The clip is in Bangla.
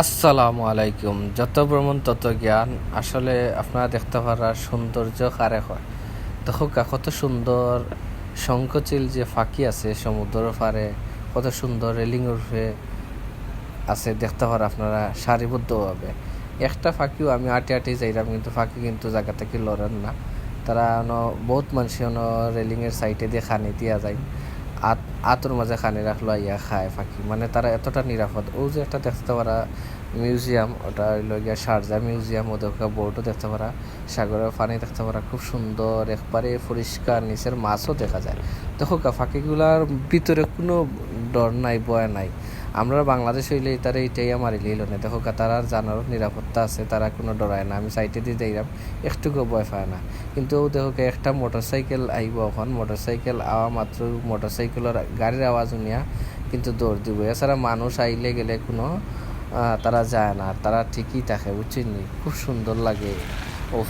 আসসালামু আলাইকুম। যত ভ্রমণ, তত জ্ঞান। আসলে আপনারা দেখতে পারার সৌন্দর্য কারে হয়? দেখো কত সুন্দর শঙ্কচিল যে ফাঁকি আছে সমুদ্র পারে কত সুন্দর রেলিং উঠে আছে দেখতে পারা আপনারা সারিবদ্ধভাবে। একটা ফাঁকিও আমি আটে আটে যাইলাম কিন্তু ফাঁকি কিন্তু জায়গা থেকে লড়েন না। তারা বহুত মানুষ রেলিংয়ের সাইডে দিয়ে খানি দিয়া যায়। আত, আতর মাঝে খানি রাখল ইয়া খায় ফাঁকি। মানে তারা এতটা নিরাপদ। ও যে একটা দেখতে পারা মিউজিয়াম, ওটা হইল গিয়া শারজা মিউজিয়াম, ওদের বোর্ডও দেখতে পারা, সাগরের পানি দেখতে পারা, খুব সুন্দর, একবারে পরিষ্কার, নিচের মাছও দেখা যায়। দেখো ফাঁকিগুলার ভিতরে কোনো ডর নাই, ভয় নাই। আমরা বাংলাদেশ হইলে তারা এইটাই আমার ইলিল না দেখো তারা জানার নিরাপত্তা আছে, তারা কোনো ডরায় না। আমি সাইটে দিয়ে যাইলাম একটুকু ভয় পায় না। কিন্তু দেখো একটা মোটর সাইকেল আইব এখন। মোটর সাইকেল আওয়া মাত্র মোটর সাইকেলের গাড়ির আওয়াজ শুনিয়া কিন্তু দৌড় দিব। এছাড়া মানুষ আইলে গেলে কোনো তারা যায় না। তারা ঠিকই থাকে, বুঝছেন? খুব সুন্দর লাগে।